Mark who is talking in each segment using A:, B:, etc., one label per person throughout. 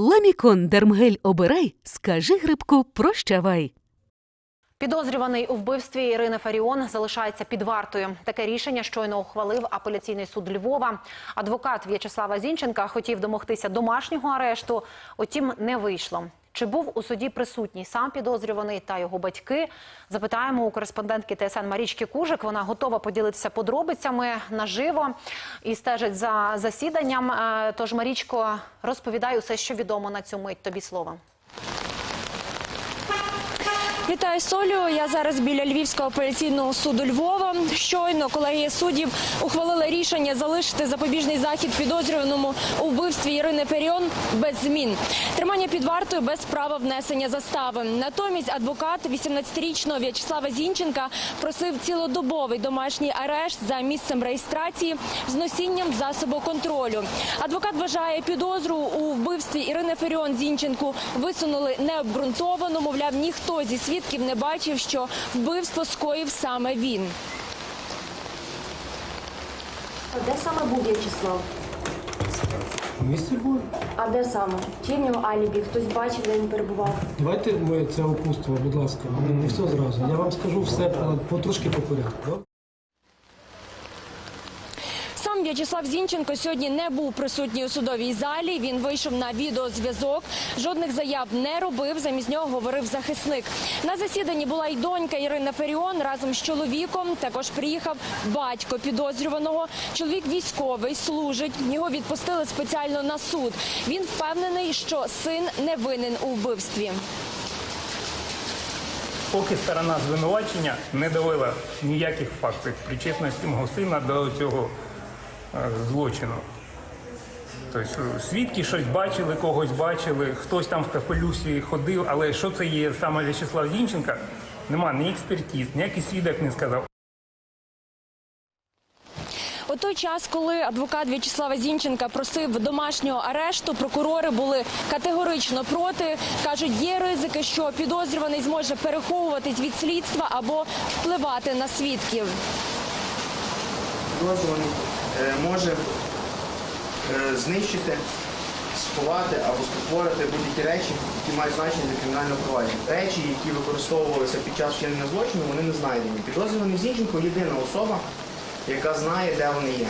A: Ламікон Дермгель обирай, скажи грибку прощавай.
B: Підозрюваний у вбивстві Ірини Фаріон залишається під вартою. Таке рішення щойно ухвалив апеляційний суд Львова. Адвокат В'ячеслава Зінченка хотів домогтися домашнього арешту, утім не вийшло. Чи був у суді присутній сам підозрюваний та його батьки? Запитаємо у кореспондентки ТСН Марічки Кужик. Вона готова поділитися подробицями наживо і стежить за засіданням. Е, Тож, Марічко, розповідай усе, що відомо на цю мить. Тобі слово.
C: Вітаю Солю. Я зараз біля Львівського апеляційного суду Львова. Щойно колегія суддів ухвалила рішення залишити запобіжний захід підозрюваному у вбивстві Ірини Феріон без змін. Тримання під вартою без права внесення застави. Натомість адвокат 18-річного В'ячеслава Зінченка просив цілодобовий домашній арешт за місцем реєстрації з носінням засобу контролю. Адвокат вважає підозру у вбивстві Ірини Феріон Зінченку висунули необґрунтовано. Мовляв, ніхто зі свідків не бачив, що вбивство скоїв саме він.
D: А де саме був В'ячеслав?
E: Місце був.
D: А де саме? Чи в нього алібі? Хтось бачив, де він перебував?
E: Давайте ми це опустимо, будь ласка. Не все зразу. Я вам скажу все по- потрошки по порядку.
C: Сам В'ячеслав Зінченко сьогодні не був присутній у судовій залі. Він вийшов на відеозв'язок. Жодних заяв не робив. Замість нього говорив захисник. На засіданні була й донька Ірина Феріон разом з чоловіком. Також приїхав батько підозрюваного. Чоловік військовий служить. Його відпустили спеціально на суд. Він впевнений, що син не винен у вбивстві.
F: Поки сторона звинувачення не довела ніяких фактів причетності мого сина до цього злочину. Тобто свідки щось бачили, когось бачили, хтось там в капелюсі ходив, але що це є саме В'ячеслав Зінченка, нема ні експертиз, ніякий свідок не сказав.
C: У той час, коли адвокат В'ячеслава Зінченка просив домашнього арешту, прокурори були категорично проти. кажуть, є ризики, що підозрюваний зможе переховуватись від слідства або впливати на свідків.
G: Е, може е, знищити, сховати або спотворити будь-які речі, які мають значення для кримінального провадження. Речі, які використовувалися під час вчинення злочину, вони не знайдені. Підозрюваний Зінченко єдина особа, яка знає, де вони є.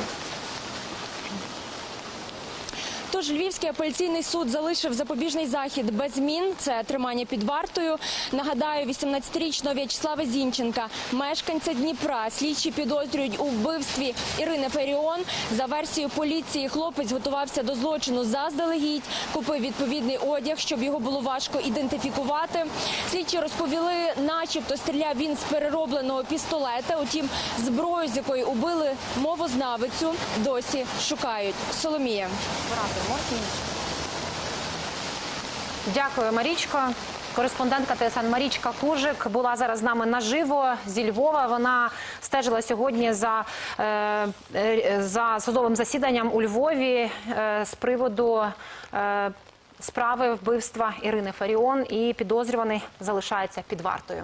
C: Тож Львівський апеляційний суд залишив запобіжний захід без змін. Це тримання під вартою. Нагадаю, 18-річного В'ячеслава Зінченка, мешканця Дніпра, слідчі підозрюють у вбивстві Ірини Феріон. За версією поліції, хлопець готувався до злочину заздалегідь, купив відповідний одяг, щоб його було важко ідентифікувати. Слідчі розповіли, начебто стріляв він з переробленого пістолета. Утім, зброю, з якої убили мовознавицю, досі шукають. Соломія.
B: Дякую, Марічко. Кореспондентка ТСН Марічка Кужик була зараз з нами наживо зі Львова. Вона стежила сьогодні за, е, за судовим засіданням у Львові е, з приводу е, справи вбивства Ірини Фаріон. І підозрюваний залишається під вартою.